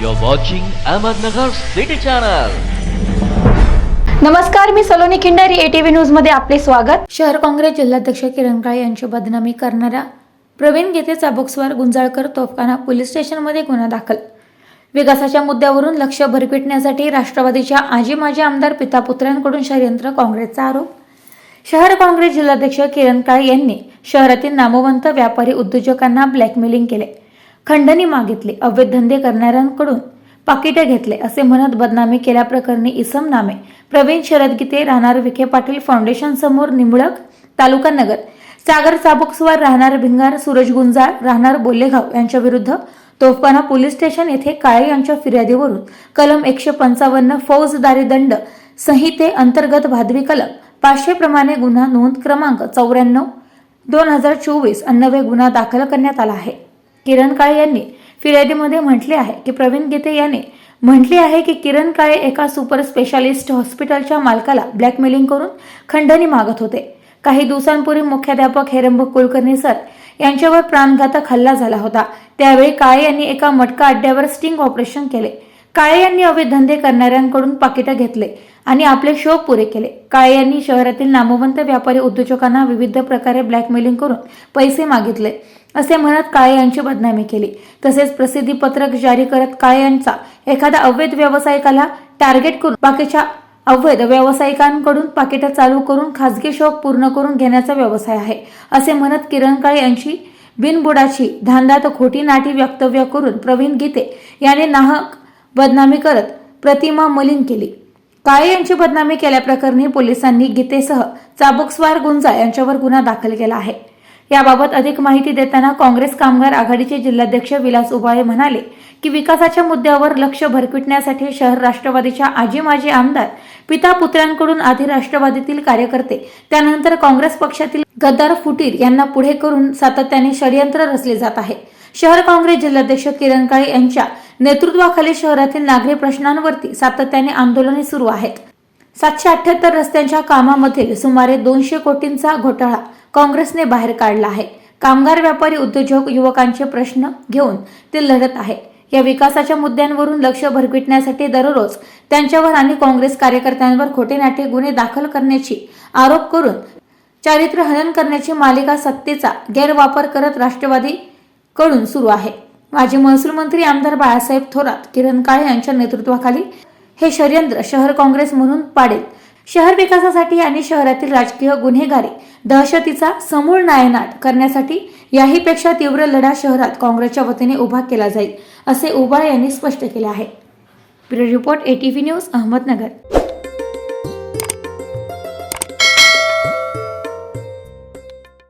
You're watching Ahmednagar City Channel. नमस्कार मी Saloni Khindari ATV न्यूजमध्ये आपले स्वागत. शहर काँग्रेस जिल्हाध्यक्ष किरण काळे यांची बदनामी करणाऱ्या प्रवीण गेते चाबुकस्वार गुंजाळकर तोफखाना पोलीस स्टेशनमध्ये गुन्हा दाखल. विकासाच्या मुद्द्यावरून लक्ष भरपिटण्यासाठी राष्ट्रवादीच्या आजी माजी आमदार पिता पुत्रांकडून षडयंत्र काँग्रेसचा आरोप. शहर काँग्रेस जिल्हाध्यक्ष किरण काळे यांनी शहरातील नामवंत व्यापारी उद्योजकांना ब्लॅकमेलिंग केले. खंडणी मागितली अवैध धंदे करणाऱ्यांकडून पाकिटे घेतले असे म्हणत बदनामी केल्याप्रकरणी इसम नामे प्रवीण शरद गीते राहणार विखे पाटील फाउंडेशन समोर निंबळक तालुका नगर. सागर चाबुकस्वार राहणार भिंगार सूरज गुंजाळ राहणार बोल्लेगाव यांच्या विरुद्ध तोफखाना पोलीस स्टेशन येथे काळे यांच्या फिर्यादीवरून कलम एकशे पंचावन्न फौजदारी दंड संहिते अंतर्गत भादवी कलम पाचशे प्रमाणे गुन्हा नोंद क्रमांक चौऱ्याण्णव दोन हजार चोवीस अन्नवे गुन्हा दाखल करण्यात आला आहे. किरण काळे यांनी फिर्यादीमध्ये म्हटले आहे की प्रवीण गीते यांनी म्हटले आहे की किरण काळे एका सुपर स्पेशालिस्ट हॉस्पिटलच्या मालकाला ब्लॅकमेलिंग करून खंडणी मागत होते. काही दिवसांपूर्वी मुख्याध्यापक हेरंब कुलकर्णी सर यांच्यावर प्राणघातक हल्ला झाला होता. त्यावेळी काळे यांनी एका मटका अड्ड्यावर स्टिंग ऑपरेशन केले. काळे यांनी अवैध धंदे करणाऱ्यांकडून पाकिटं घेतले आणि आपले शोक पुरे केले. काळे यांनी शहरातील नामवंत व्यापारी उद्योजकांना विविध प्रकारे ब्लॅकमेलिंग करून पैसे मागितले. असे म्हणत काळे यांची बदनामी केली. तसेच प्रसिद्धी पत्रक जारी करत काळे यांचा एखाद्या अवैध व्यावसायिकाला टार्गेट करून बाकीच्या अवैध व्यावसायिकांकडून पाकिटं चालू करून खासगी शौक पूर्ण करून घेण्याचा व्यवसाय आहे. असे म्हणत किरण काळे यांची बिनबुडाची धांदात खोटी नाटी वक्तव्य करून प्रवीण गीते याने नाहक बदनामी करत प्रतिमा मलिन केली. काळे यांची बदनामी केल्याप्रकरणी पोलिसांनी गीतेसह चाबुकस्वार गुंजा यांच्यावर गुन्हा दाखल केला आहे. याबाबत अधिक माहिती देताना काँग्रेस कामगार आघाडीचे जिल्हाध्यक्ष विलास उबाळे म्हणाले की विकासाच्या मुद्द्यावर लक्ष भरकटण्यासाठी शहर राष्ट्रवादीच्या आजी माजी आमदार पिता पुत्रांकडून आधी राष्ट्रवादीतील कार्यकर्ते त्यानंतर काँग्रेस पक्षातील गद्दार फुटीर यांना पुढे करून सातत्याने षडयंत्र रचले जात आहे. शहर काँग्रेस जिल्हाध्यक्ष किरण काळे यांच्या नेतृत्वाखाली शहरातील नागरी प्रश्नांवरती सातत्याने आंदोलने सुरू आहेत. सातशे अठ्ठ्याहत्तर रस्त्यांच्या कामामध्ये सुमारे दोनशे कोटींचा घोटाळा काँग्रेसने बाहेर काढला आहे. कामगार व्यापारी उद्योजक युवकांचे प्रश्न घेऊन ते लढत आहे. या विकासाच्या मुद्द्यांवरून लक्ष भरपिटण्यासाठी दररोज त्यांच्यावर आणि काँग्रेस कार्यकर्त्यांवर खोटे नाटे गुन्हे दाखल करण्याची आरोप करून चारित्र्य हनन करण्याची मालिका सत्तेचा गैरवापर करत राष्ट्रवादी कडून सुरू आहे. माजी महसूल मंत्री आमदार बाळासाहेब थोरात किरण काळे यांच्या नेतृत्वाखाली हे षडयंत्र शहर काँग्रेस म्हणून पाडेल. शहर विकासासाठी आणि शहरातील राजकीय गुन्हेगारी दहशतीचा समूळ नायनाट करण्यासाठी याहीपेक्षा तीव्र लढा शहरात काँग्रेसच्या वतीने उभा केला जाईल असे उबाळे यांनी स्पष्ट केले आहे. Bureau report ATV news Ahmednagar.